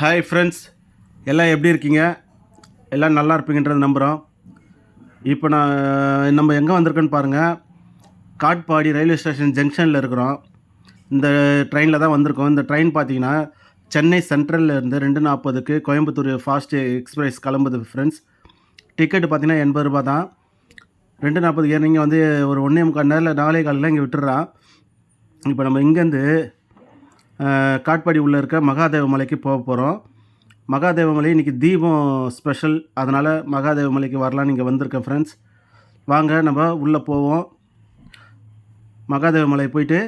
Hi friends எல்லாம் எப்படி இருக்கீங்க? எல்லாம் நல்லா இருப்பீங்கன்றது நம்புகிறோம் இப்போ நான் நம்ம எங்கே வந்திருக்கோன்னு பாருங்கள் காட்பாடி ரயில்வே ஸ்டேஷன் ஜங்ஷனில் இருக்கிறோம். இந்த ட்ரெயினில் தான் வந்திருக்கோம். இந்த ட்ரெயின் பார்த்தீங்கன்னா சென்னை சென்ட்ரல்லேருந்து ரெண்டு நாற்பதுக்கு கோயம்புத்தூர் ஃபாஸ்ட் எக்ஸ்பிரஸ் கிளம்புது ஃப்ரெண்ட்ஸ் டிக்கெட்டு பார்த்தீங்கன்னா எண்பது ரூபா தான். ரெண்டு நாற்பதுக்கு நீங்கள் வந்து ஒரு ஒன்றே முக்கால் நேரில் நாலே காலில் இங்கே விட்டுறான் இப்போ நம்ம இங்கேருந்து காட்பாடி உள்ளே இருக்க மகாதேவ மலைக்கு போக போகிறோம் மகாதேவ மலை இன்றைக்கி தீபம் ஸ்பெஷல் அதனால் மகாதேவ மலைக்கு வரலான்னு இங்கே வந்திருக்கேன் ஃப்ரெண்ட்ஸ் வாங்க நம்ம உள்ளே போவோம். மகாதேவ மலை போயிட்டு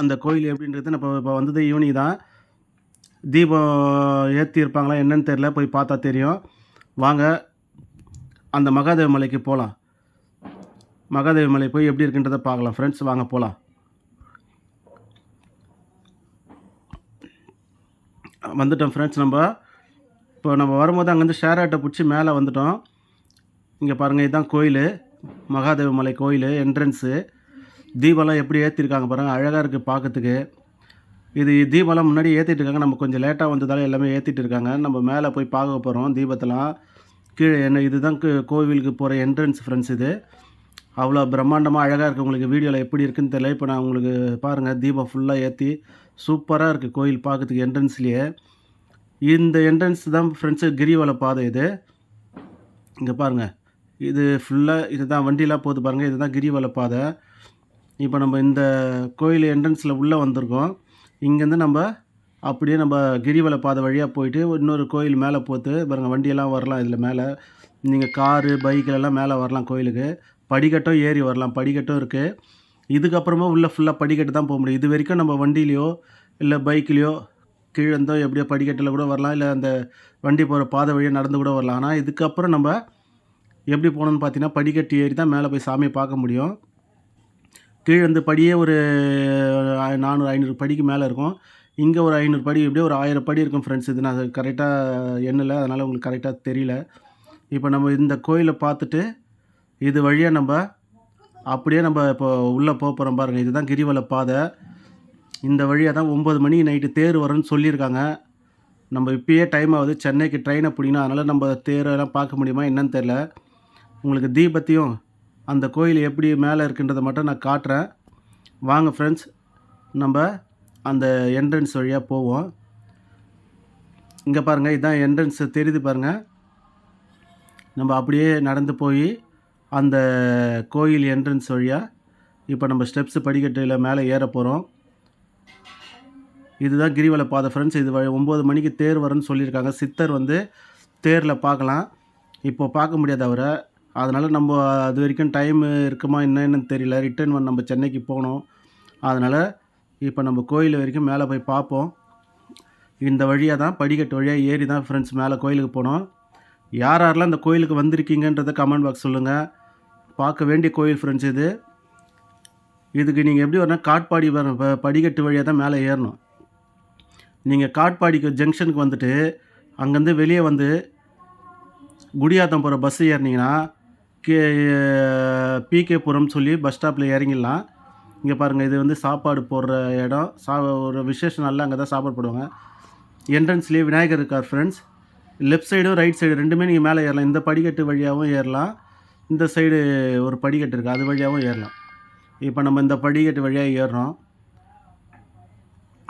அந்த கோயில் எப்படின்றது நம்ம இப்போ வந்தது ஈவினிங் தான். தீபம் ஏற்றி இருப்பாங்களா என்னன்னு தெரில போய் பார்த்தா தெரியும். வாங்க அந்த மகாதேவ மலைக்கு போகலாம் மகாதேவ மலை போய் எப்படி இருக்குன்றதை பார்க்கலாம் ஃப்ரெண்ட்ஸ் வாங்க போகலாம் வந்துட்டோம் ஃப்ரெண்ட்ஸ் நம்ம இப்போ நம்ம வரும்போது அங்கேருந்து ஷேர் ஆட்டோ பிடிச்சி மேலே வந்துட்டோம். இங்கே பாருங்கள் இதுதான் கோயில். மகாதேவ மலை கோயில் என்ட்ரன்ஸு தீபம்லாம் எப்படி ஏற்றிருக்காங்க பாருங்கள் அழகாக இருக்குது பார்க்கறதுக்கு இது தீபம்லாம் முன்னாடி ஏற்றிட்டு இருக்காங்க. நம்ம கொஞ்சம் லேட்டாக வந்ததால் எல்லாமே ஏற்றிட்டு இருக்காங்க. நம்ம மேலே போய் பார்க்க போகிறோம் தீபத்தெல்லாம். கீழே என்ன இதுதான் கோவிலுக்கு போகிற என்ட்ரன்ஸ் ஃப்ரெண்ட்ஸ் இது. அவ்வளோ பிரம்மாண்டமாக அழகாக இருக்குது உங்களுக்கு வீடியோவில் எப்படி இருக்குன்னு தெரியல. இப்போ நான் உங்களுக்கு பாருங்கள் தீபம் ஃபுல்லாக ஏற்றி சூப்பராக இருக்குது கோயில் பார்க்கறதுக்கு என்ட்ரன்ஸ்லேயே இந்த என்ட்ரன்ஸ் தான் ஃப்ரெண்ட்ஸு கிரிவல பாதை இது. இங்கே பாருங்கள் இது ஃபுல்லாக இதுதான் வண்டிலாம் போகுது பாருங்கள் இதுதான் கிரிவல பாதை. இப்போ நம்ம இந்த கோயில் என்ட்ரன்ஸில் உள்ளே வந்திருக்கோம். இங்கேருந்து நம்ம அப்படியே நம்ம கிரிவல பாதை வழியாக போயிட்டு இன்னொரு கோயில் மேலே போத்து பாருங்கள் வண்டியெல்லாம் வரலாம் இதில் மேலே. நீங்கள் காரு பைக்கிலெல்லாம் மேலே வரலாம் கோயிலுக்கு. படிக்கட்டும் ஏறி வரலாம் படிக்கட்டும் இருக்குது இதுக்கப்புறமா உள்ளே ஃபுல்லாக படிக்கட்டு தான் போக முடியும். இது வரைக்கும் நம்ம வண்டிலேயோ இல்லை பைக்லேயோ கீழே இருந்தோ எப்படியோ படிக்கட்டில் கூட வரலாம் இல்லை அந்த வண்டி போகிற பாதை வழியாக நடந்து கூட வரலாம். ஆனால் இதுக்கப்புறம் நம்ம எப்படி போகணுன்னு பார்த்தீங்கன்னா படிக்கட்டு ஏறி தான் மேலே போய் சாமியை பார்க்க முடியும். கீழே படியே ஒரு நானூறு ஐநூறு படிக்கு மேலே இருக்கும். இங்கே ஒரு ஐநூறு படி எப்படியோ ஒரு ஆயிரம் படி இருக்கும் ஃப்ரெண்ட்ஸ் இது நான் கரெக்டாக எண்ணலை அதனால் உங்களுக்கு கரெக்டாக தெரியல. இப்போ நம்ம இந்த கோயிலை பார்த்துட்டு இது வழியாக நம்ம அப்படியே நம்ம இப்போ உள்ளே போக போகிறோம் பாருங்கள் இதுதான் கிரிவல பாதை. இந்த வழியாக தான் ஒம்பது மணிக்கு நைட்டு தேர் வரும்னு சொல்லியிருக்காங்க. நம்ம இப்பயே டைம் ஆகுது. சென்னைக்கு ட்ரெயினை பிடிக்கணும் அதனால் நம்ம தேரெல்லாம் பார்க்க முடியுமா என்னன்னு தெரில உங்களுக்கு தீபத்தையும் அந்த கோயில் எப்படி மேலே இருக்குன்றதை மட்டும் நான் காட்டுறேன். வாங்க ஃப்ரெண்ட்ஸ் நம்ம அந்த என்ட்ரன்ஸ் வழியாக போவோம். இங்கே பாருங்கள் இதுதான் என்ட்ரன்ஸ் தெரியுது பாருங்கள் நம்ம அப்படியே நடந்து போய் அந்த கோயில் என்ட்ரன்ஸ் வழியாக இப்போ நம்ம ஸ்டெப்ஸ் படிக்கட்டில் மேலே ஏற போகிறோம் இதுதான் கிரிவல பாதை ஃப்ரெண்ட்ஸ் இது வழி ஒம்பது மணிக்கு தேர் வரும்னு சொல்லியிருக்காங்க. சித்தர் வந்து தேரில் பார்க்கலாம். இப்போ பார்க்க முடியாது அவரை அதனால் நம்ம அது வரைக்கும் டைம் இருக்குமா என்னன்னு தெரியல. ரிட்டர்ன் வந்து நம்ம சென்னைக்கு போகணும். அதனால் இப்போ நம்ம கோயில் வரைக்கும் மேலே போய் பார்ப்போம். இந்த வழியாக தான் படிக்கட்டு வழியாக ஏறி தான் ஃப்ரெண்ட்ஸ் மேலே கோயிலுக்கு போனோம். யார் யாரெல்லாம் இந்த கோயிலுக்கு வந்திருக்கீங்கன்றதை கமெண்ட் பாக்ஸ் சொல்லுங்கள் பார்க்க வேண்டிய கோயில் ஃப்ரெண்ட்ஸ் இது. இதுக்கு நீங்கள் எப்படி வரணும்? காட்பாடி வர படிக்கட்டு வழியாக தான் மேலே ஏறணும். நீங்கள் காட்பாடிக்கு ஜங்ஷனுக்கு வந்துட்டு அங்கேருந்து வெளியே வந்து குடியாத்தம் போகிற பஸ்ஸு ஏறினீங்கன்னா கே பிகேபுரம் சொல்லி பஸ் ஸ்டாப்பில் இறங்கிடலாம். இங்கே பாருங்கள் இது வந்து சாப்பாடு போடுற இடம். சா ஒரு விசேஷ நாளில் அங்கே தான் சாப்பாடு போடுவாங்க. என்ட்ரன்ஸ்லேயே விநாயகர் இருக்கார் ஃப்ரெண்ட்ஸ் லெஃப்ட் சைடும் ரைட் சைடு ரெண்டுமே நீங்கள் மேலே ஏறலாம். இந்த படிக்கட்டு வழியாகவும் ஏறலாம். இந்த சைடு ஒரு படிக்கட்டு இருக்குது அது வழியாகவும் ஏறலாம். இப்போ நம்ம இந்த படிக்கட்டு வழியாக ஏறுறோம்.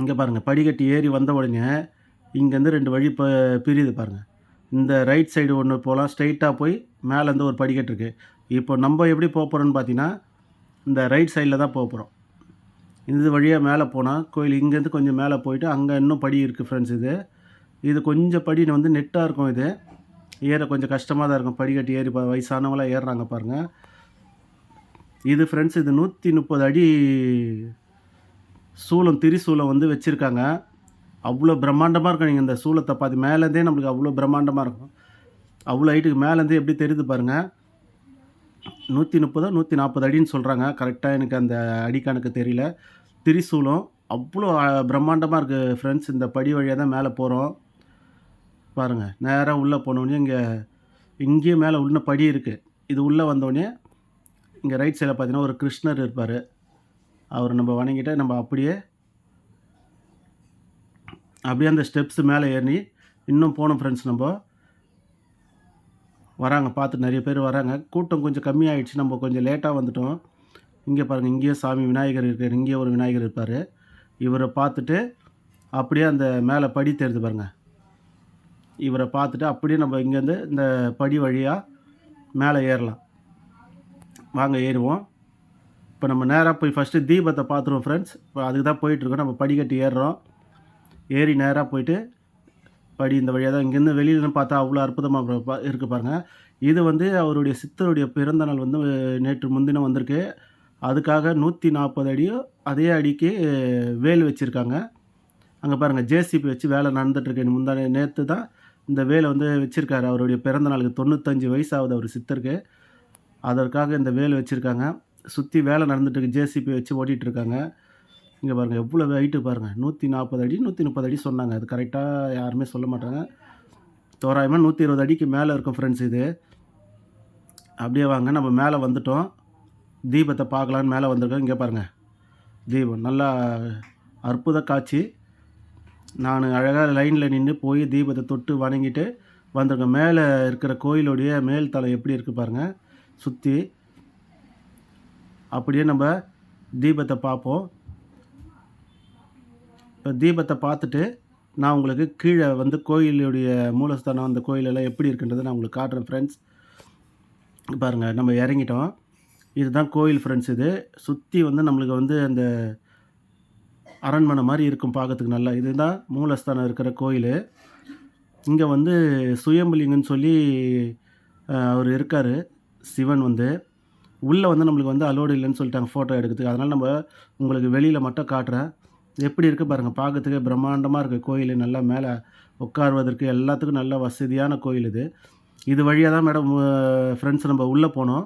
இங்கே பாருங்கள் படிக்கட்டு ஏறி வந்த உடனே இங்கேருந்து ரெண்டு வழி இப்போ பிரியுது பாருங்கள் இந்த ரைட் சைடு ஒன்று போகலாம் ஸ்ட்ரைட்டாக போய் மேலேருந்து ஒரு படிக்கட்டு இருக்குது இப்போ நம்ம எப்படி போக போகிறோன்னு பார்த்தீங்கன்னா இந்த ரைட் சைடில் தான் போக போகிறோம் இது வழியாக மேலே போனால் கோயில் இங்கேருந்து கொஞ்சம் மேலே போயிட்டு அங்கே இன்னும் படி இருக்குது ஃப்ரெண்ட்ஸ் இது. இது கொஞ்சம் படி வந்து நெட்டாக இருக்கும் இது. ஏற கொஞ்சம் கஷ்டமாக தான் இருக்கும். படிக்கட்டு ஏறி பா வயசானவங்களாம் ஏறுறாங்க பாருங்கள் இது ஃப்ரெண்ட்ஸ் இது நூற்றி முப்பது அடி சூளம் திரிசூலம் வந்து வச்சுருக்காங்க. அவ்வளோ பிரம்மாண்டமாக இருக்கும். நீங்கள் இந்த சூளத்தை பார்த்து மேலேருந்தே நம்மளுக்கு அவ்வளோ பிரம்மாண்டமாக இருக்கும். அவ்வளோ ஹைட்டுக்கு மேலேருந்தே எப்படி தெரியுது பாருங்கள் நூற்றி முப்பதோ நூற்றி நாற்பது அடின்னு சொல்கிறாங்க கரெக்டாக எனக்கு அந்த அடி கணக்கு தெரியல. திரிசூலம் அவ்வளோ பிரம்மாண்டமாக இருக்குது ஃப்ரெண்ட்ஸ் இந்த படி வழியாக தான் மேலே போகிறோம் பாருங்கள் நேராக உள்ளே போனோடனே இங்கே இங்கேயும் மேலே உள்ள படி இருக்குது இது உள்ளே வந்தோடனே இங்கே ரைட் சைடில் பார்த்தீங்கன்னா ஒரு கிருஷ்ணர் இருப்பார். அவர் நம்ம வணங்கிட்ட நம்ம அப்படியே அப்படியே அந்த ஸ்டெப்ஸ் மேலே ஏறி இன்னும் போனோம் ஃப்ரெண்ட்ஸ் நம்ம. வராங்க பார்த்து நிறைய பேர் வராங்க. கூட்டம் கொஞ்சம் கம்மியாகிடுச்சு நம்ம கொஞ்சம் லேட்டாக வந்துட்டோம். இங்கே பாருங்கள் இங்கேயே சாமி விநாயகர் இருக்கார் இங்கேயே ஒரு விநாயகர் இருப்பார். இவரை பார்த்துட்டு அப்படியே அந்த மேலே படி தெரியுது பாருங்கள் இவரை பார்த்துட்டு அப்படியே நம்ம இங்கேருந்து இந்த படி வழியாக மேலே ஏறலாம். வாங்க ஏறுவோம். இப்போ நம்ம நேராக போய் ஃபஸ்ட்டு தீபத்தை பார்த்துருவோம் ஃப்ரெண்ட்ஸ் இப்போ அதுக்கு தான் போயிட்டுருக்கோம். நம்ம படிக்கட்டு ஏறுறோம். ஏறி நேராக போயிட்டு படி இந்த வழியாக தான் இங்கேருந்து வெளியிலன்னு பார்த்தா அவ்வளோ அற்புதமாக இருக்கு பாருங்கள் இது வந்து அவருடைய சித்தருடைய பிறந்த நாள் வந்து நேற்று முன்தினம் வந்திருக்கு. அதுக்காக நூற்றி நாற்பது அடியும் அதே அடிக்கு வேல் வச்சுருக்காங்க. அங்கே பாருங்கள் ஜேசிபி வச்சு வேலை நடந்துகிட்ருக்கேன் முந்தான நேற்று தான் இந்த வேலை வந்து வச்சுருக்காரு. அவருடைய பிறந்த நாளுக்கு தொண்ணூத்தஞ்சு வயசாகுது அவர் சித்தருக்கு. அதற்காக இந்த வேலை வச்சுருக்காங்க. சுற்றி வேலை நடந்துட்டுருக்கு. ஜேசிபி வச்சு ஓட்டிகிட்டு இருக்காங்க இங்கே பாருங்கள் எவ்வளோ ஹைட்டு பாருங்கள் நூற்றி நாற்பது அடி நூற்றி முப்பது அடி சொன்னாங்க. அது கரெக்டாக யாருமே சொல்ல மாட்டாங்க. தோராயமாக நூற்றி இருபது அடிக்கு மேலே இருக்கும் ஃப்ரெண்ட்ஸ் இது. அப்படியே வாங்க நம்ம மேலே வந்துட்டோம். தீபத்தை பார்க்கலான்னு மேலே வந்திருக்கோம். இங்கே பாருங்கள் தீபம் நல்லா அற்புத காட்சி. நான் அழகாக லைனில் நின்று போய் தீபத்தை தொட்டு வணங்கிட்டு வந்திருக்கேன். மேலே இருக்கிற கோயிலுடைய மேல் தலை எப்படி இருக்குது பாருங்கள் சுற்றி அப்படியே நம்ம தீபத்தை பார்ப்போம். இப்போ தீபத்தை பார்த்துட்டு நான் உங்களுக்கு கீழே வந்து கோயிலுடைய மூலஸ்தானம் அந்த கோயிலெல்லாம் எப்படி இருக்குன்றதை நான் உங்களுக்கு காட்டுறேன் ஃப்ரெண்ட்ஸ் பாருங்கள் நம்ம இறங்கிட்டோம். இதுதான் கோயில் ஃப்ரெண்ட்ஸ் இது. சுற்றி வந்து நம்மளுக்கு வந்து அந்த அரண்மனை மாதிரி இருக்கும் பார்க்கறதுக்கு நல்லா. இதுதான் மூலஸ்தானம் இருக்கிற கோயில். இங்கே வந்து சுயம்புலிங்கன்னு சொல்லி அவர் இருக்கார் சிவன் வந்து. உள்ளே வந்து நம்மளுக்கு வந்து அலோடு இல்லைன்னு சொல்லிட்டாங்க ஃபோட்டோ எடுக்கிறதுக்கு. அதனால் நம்ம உங்களுக்கு வெளியில் மட்டும் காட்டுறேன். எப்படி இருக்குது பாருங்கள் பார்க்கறதுக்கே பிரம்மாண்டமாக இருக்குது கோயில். நல்லா மேலே உட்காருவதற்கு எல்லாத்துக்கும் நல்ல வசதியான கோயில் இது. இது வழியாக தான் மேடம் ஃப்ரெண்ட்ஸ் நம்ம உள்ளே போனோம்.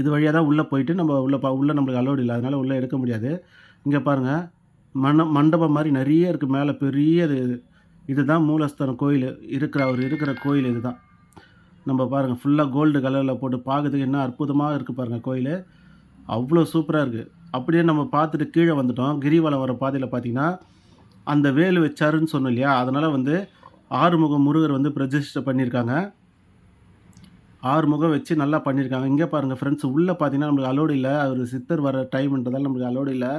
இது வழியாக தான் உள்ளே போயிட்டு நம்ம உள்ளே பா உள்ளே நம்மளுக்கு அலோடு இல்லை. அதனால் உள்ளே எடுக்க முடியாது. இங்கே பாருங்கள் மண மண்டபம் மாதிரி நிறைய இருக்குது மேலே பெரிய இது. இதுதான் மூலஸ்தானம் கோயில். இருக்கிற அவர் இருக்கிற கோயில் இதுதான். நம்ம பாருங்கள் ஃபுல்லாக கோல்டு கலரில் போட்டு பார்க்கறதுக்கு என்ன அற்புதமாக இருக்குது பாருங்கள் கோயில். அவ்வளோ சூப்பராக இருக்குது அப்படியே நம்ம பார்த்துட்டு கீழே வந்துட்டோம். கிரிவலம் வர பாதையில் பார்த்தீங்கன்னா அந்த வேல் வச்சாருன்னு சொன்னோம் இல்லையா? அதனால் வந்து ஆறுமுக முருகர் வந்து பிரதிஷ்டை பண்ணியிருக்காங்க ஆறுமுகம் வச்சு நல்லா பண்ணியிருக்காங்க இங்கே பாருங்கள் ஃப்ரெண்ட்ஸ் உள்ளே பார்த்தீங்கன்னா நம்மளுக்கு அலோடு இல்லை. அவர் சித்தர் வர டைம்ன்றதால் நம்மளுக்கு அலோடு இல்லை.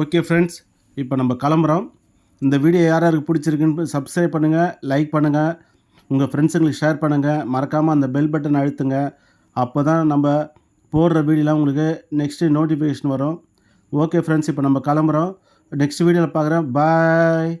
ஓகே ஃப்ரெண்ட்ஸ் இப்போ நம்ம கிளம்புறோம். இந்த வீடியோ யார் யாருக்கு பிடிச்சிருக்குன்னு சப்ஸ்கிரைப் பண்ணுங்கள் லைக் பண்ணுங்கள் உங்கள் ஃப்ரெண்ட்ஸுங்களுக்கு ஷேர் பண்ணுங்கள் மறக்காமல் அந்த பெல் பட்டன் அழுத்துங்க. அப்போ தான் நம்ம போடுற வீடியோலாம் உங்களுக்கு நெக்ஸ்ட்டு நோட்டிஃபிகேஷன் வரும். ஓகே ஃப்ரெண்ட்ஸ் இப்போ நம்ம கிளம்புறோம். நெக்ஸ்ட் வீடியோவில் பார்க்குறேன் பாய்